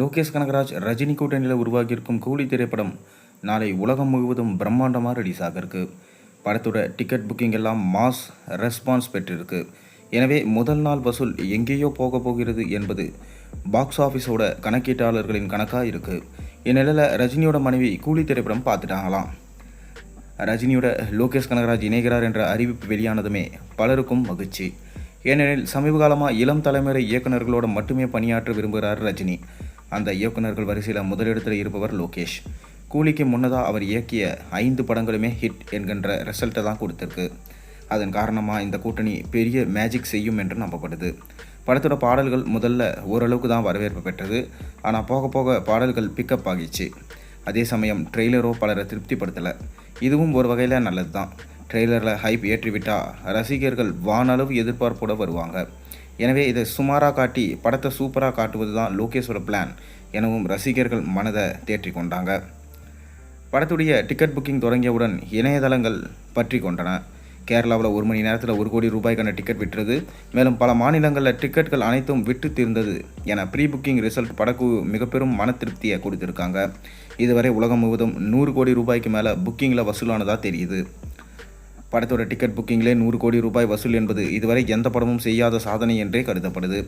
லோகேஷ் கனகராஜ் ரஜினி கூட்டணியில் உருவாகியிருக்கும் கூலி திரைப்படம் நாளை உலகம் முழுவதும் பிரம்மாண்டமாக ரிலீஸ் ஆகிருக்கு படத்தோட டிக்கெட் புக்கிங் எல்லாம் மாஸ் ரெஸ்பான்ஸ் பெற்றிருக்கு. எனவே முதல் நாள் வசூல் எங்கேயோ போக போகிறது என்பது பாக்ஸ் ஆஃபீஸோட கணக்கீட்டாளர்களின் கணக்காக இருக்குது இந்நிலையில் ரஜினியோட மனைவி கூலி திரைப்படம் பார்த்துட்டாங்களாம் ரஜினியோட லோகேஷ் கனகராஜ் இணைகிறார் என்ற அறிவிப்பு வெளியானதுமே பலருக்கும் மகிழ்ச்சி. ஏனெனில் சமீப காலமாக இளம் தலைமுறை இயக்குநர்களோட மட்டுமே பணியாற்ற விரும்புகிறார் ரஜினி. அந்த இயக்குநர்கள் வரிசையில் முதலிடத்தில் இருப்பவர் லோகேஷ். கூலிக்கு முன்னதாக அவர் இயக்கிய ஐந்து படங்களுமே ஹிட் என்கின்ற ரிசல்ட்டை தான் கொடுத்துருக்கு. அதன் காரணமாக இந்த கூட்டணி பெரிய மேஜிக் செய்யும் என்று நம்பப்படுது. படத்தோட பாடல்கள் முதல்ல ஓரளவுக்கு தான் வரவேற்பு பெற்றது. ஆனால் போக போக பாடல்கள் பிக்கப் ஆகிச்சு. அதே சமயம் ட்ரெய்லரோ பலரை திருப்திப்படுத்தலை. இதுவும் ஒரு வகையில் நல்லது தான் ட்ரெய்லரில் ஹைப் ஏற்றிவிட்டால் ரசிகர்கள் வானளவு எதிர்பார்ப்போட வருவாங்க. எனவே இதை சுமாராக காட்டி படத்தை சூப்பராக காட்டுவது தான் லோகேஷோட பிளான் எனவும் ரசிகர்கள் மனதை தேற்றி கொண்டாங்க. படத்துடைய டிக்கெட் புக்கிங் தொடங்கியவுடன் இணையதளங்கள் பற்றி கொண்டன. கேரளாவில் ஒரு மணி நேரத்தில் ஒரு கோடி ரூபாய்க்கான டிக்கெட் விட்டுறது மேலும் பல மாநிலங்களில் டிக்கெட்கள் அனைத்தும் விட்டு தீர்ந்தது என ப்ரீ புக்கிங் ரிசல்ட் படக்குழு மிகப்பெரும் மன திருப்தியை கொடுத்துருக்காங்க. இதுவரை உலகம் முழுவதும் நூறு கோடி ரூபாய்க்கு மேலே புக்கிங்கில் வசூலானதாக தெரியுது. படத்தோட டிக்கெட் புக்கிங்லே நூறு கோடி ரூபாய் வசூல் என்பது இதுவரை எந்த படமும் செய்யாத சாதனை என்றே கருதப்படுது.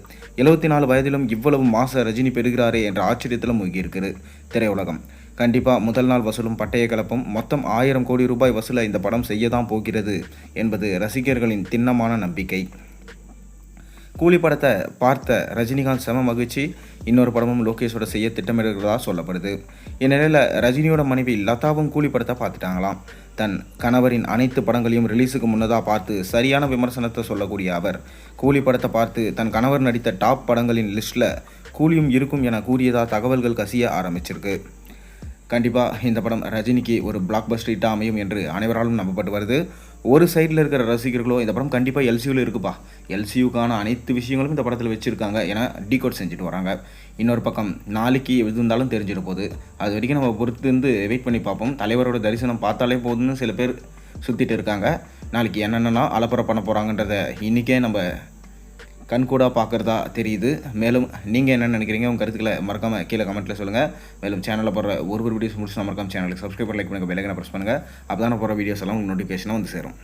எழுபத்தி நாலு வயதிலும் இவ்வளவு மாச ரஜினி பெறுகிறாரே என்ற ஆச்சரியத்திலும் மூழ்கியிருக்கிறது திரையுலகம். கண்டிப்பாக முதல் நாள் வசூலும் பட்டய கலப்பும் மொத்தம் ஆயிரம் கோடி ரூபாய் வசூலை இந்த படம் செய்ய தான் போகிறது என்பது ரசிகர்களின் திண்ணமான நம்பிக்கை. கூலி படத்தை பார்த்த ரஜினிகாந்த் செம மகிழ்ச்சி. இன்னொரு படமும் லோகேஷோட செய்ய திட்டமிடுகிறதா சொல்லப்படுது. இந்நிலையில் ரஜினியோட மனைவி லதாவும் கூலி படத்தை பார்த்துட்டாங்களாம். தன் கணவரின் அனைத்து படங்களையும் ரிலீஸுக்கு முன்னதாக பார்த்து சரியான விமர்சனத்தை சொல்லக்கூடிய அவர் கூலி படத்தை பார்த்து தன் கணவர் நடித்த டாப் படங்களின் லிஸ்ட்டில் கூலியும் இருக்கும் என கூறியதாக தகவல்கள் கசிய ஆரம்பிச்சிருக்கு. கண்டிப்பாக இந்த படம் ரஜினிக்கு ஒரு பிளாக் பஸ்டர் ஹிட்டாக அமையும் என்று அனைவராலும் நம்பப்பட்டு வருது. ஒரு சைடில் இருக்கிற ரசிகர்களோ இந்த படம் கண்டிப்பாக எல்சியூவில் இருக்குப்பா. எல்சியூக்கான அனைத்து விஷயங்களும் இந்த படத்தில் வச்சுருக்காங்க ஏன்னா டீகோட் செஞ்சுட்டு வராங்க. இன்னொரு பக்கம் நாளைக்கு எது இருந்தாலும் தெரிஞ்சிட போகுது. அது வரைக்கும் நம்ம பொறுத்து இருந்து வெயிட் பண்ணி பார்ப்போம். தலைவரோட தரிசனம் பார்த்தாலே போதும்னு சில பேர் சுற்றிட்டு இருக்காங்க. நாளைக்கு என்னென்னலாம் அலப்பறை பண்ண போகிறாங்கன்றத இன்றைக்கே நம்ம கண்கூடாக பார்க்குறதா தெரியுது. மேலும் நீங்கள் என்ன நினைக்கிறீங்க? உங்கள் கருத்துக்களை மறக்காமல் கீழே கமெண்ட்டில் சொல்லுங்கள் மேலும் சேனலில் போகிற ஒரு ஒரு வீடியோஸ் முடிச்சு மறக்காம சேனலுக்கு சப்ஸ்கிரைப் லைக் பண்ணுங்கள் பெல்லைக்கனை ப்ரெஸ் பண்ணுங்கள் அப்போ தான் போகிற வீடியோஸ் எல்லாம் உங்களுக்கு நோட்டிஃபிகேஷனாக வந்து சேரும்.